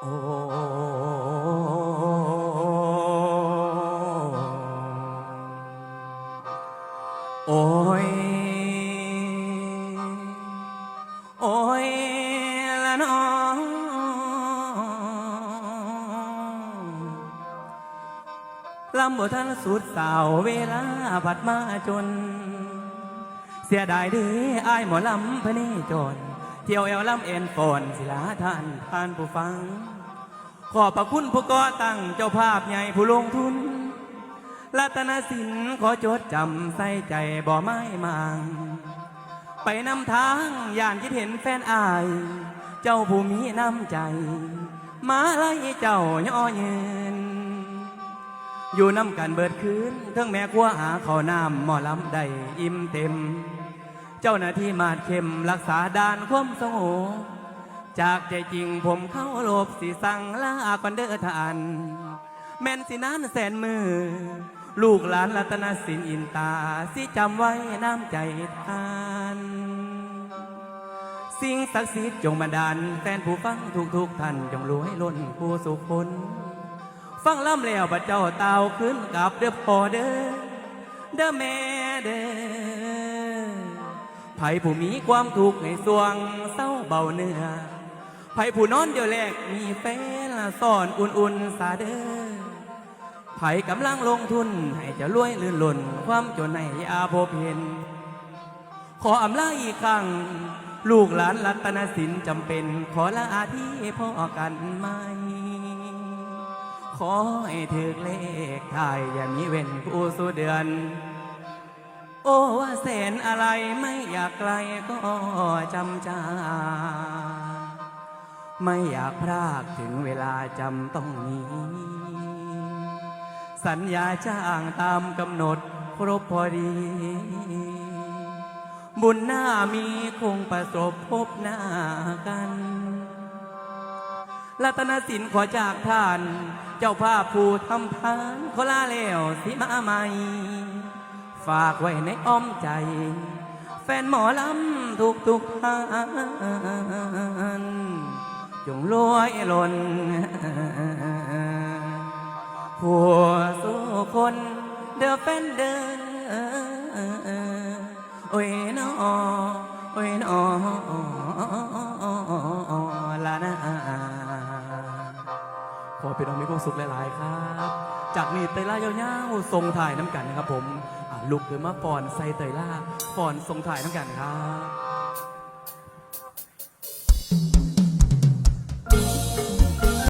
โอ้โอ้ย โอ้ยละน้องลำบ่ทันสุดสาวเวลาบัดมาจน เสียดายเด้อายหมอลำพะเนจร เที่ยวแอวลำเอ็นฟอนศิลาท่านท่านผู้ฟัง ขอพระคุณผู้ก่อตั้งเจ้าภาพใหญ่ผู้ลงทุน รัตนสินขอจดจำใส่ใจบ่ไม้มางไปนำทางย่านคิดเห็นแฟนอาย เจ้าผู้มีน้ำใจ มาไล่เจ้าย่อเยืนอยู่น้ำกันเบิดคืนเทั้งแม่ครัวหาข้าวน้ำหม้อลำได้อิ่มเต็ม เจ้าหน้าที่มาดเข้มรักษาด่านความสงบจากใจจริงผมเข้าโลบสิสั่งลาก่อนเด้อทานแม่นสินานแสนมือ ลูกหลานรัตนสินอินตา สิจำไว้น้ำใจทาน สิ่งศักดิ์สิทธิ์จงบันดาลแฟนผู้ฟังทุกทุกท่านจงรวยล้นผู้สุขคนฟังล่ำแล้วบัดเจ้าเตาขึ้นกับเด้อพ่อเด้อเด้อแม่เด้อ ไผผู้มีความทุกข์ให้สวงเศร้าเบาเนื้อไผผู้นอนเดียวแรกมีแฟนละซ่อนอุ่นๆสาเด้อไผกำลังลงทุน ให้จะรวยลื่นหล่น ความจนให้อยาพบเห็นขออำลาอีกครั้ง ลูกหลานรัตนสินจำเป็น ขอละอาที่พ่อกันไหมขอให้ถึกเลขไทายอย่ามีเว้นผู้สู่เดือน โอ้ว่าแสนอะไรไม่อยากไกลก็จำจา ไม่อยากพรากถึงเวลาจำต้องมี สัญญาจ้างตามกำหนดครบพอดี บุญหน้ามีคงประสบพบหน้ากันรัตนสินขอจากท่าน เจ้าภาพผู้ทำพานขอลาแล้วสิมาใหม่ ฝากไว้ในอ้อมใจ แฟนหมอลำทุกทุกท่านจงรวยล้นผัวสู้คนเด้อแฟนเด้อโอ้ยนอโอ้ยนอลานาขอเป็นอมีความสุขหลาย ๆ ครับ จากนี้เตยล่ายาวๆทรงถ่ายน้ำกันนะครับผม ลุกขึ้นมาฟอนไซเตยล่าฟอนทรงถ่ายน้งกันครับ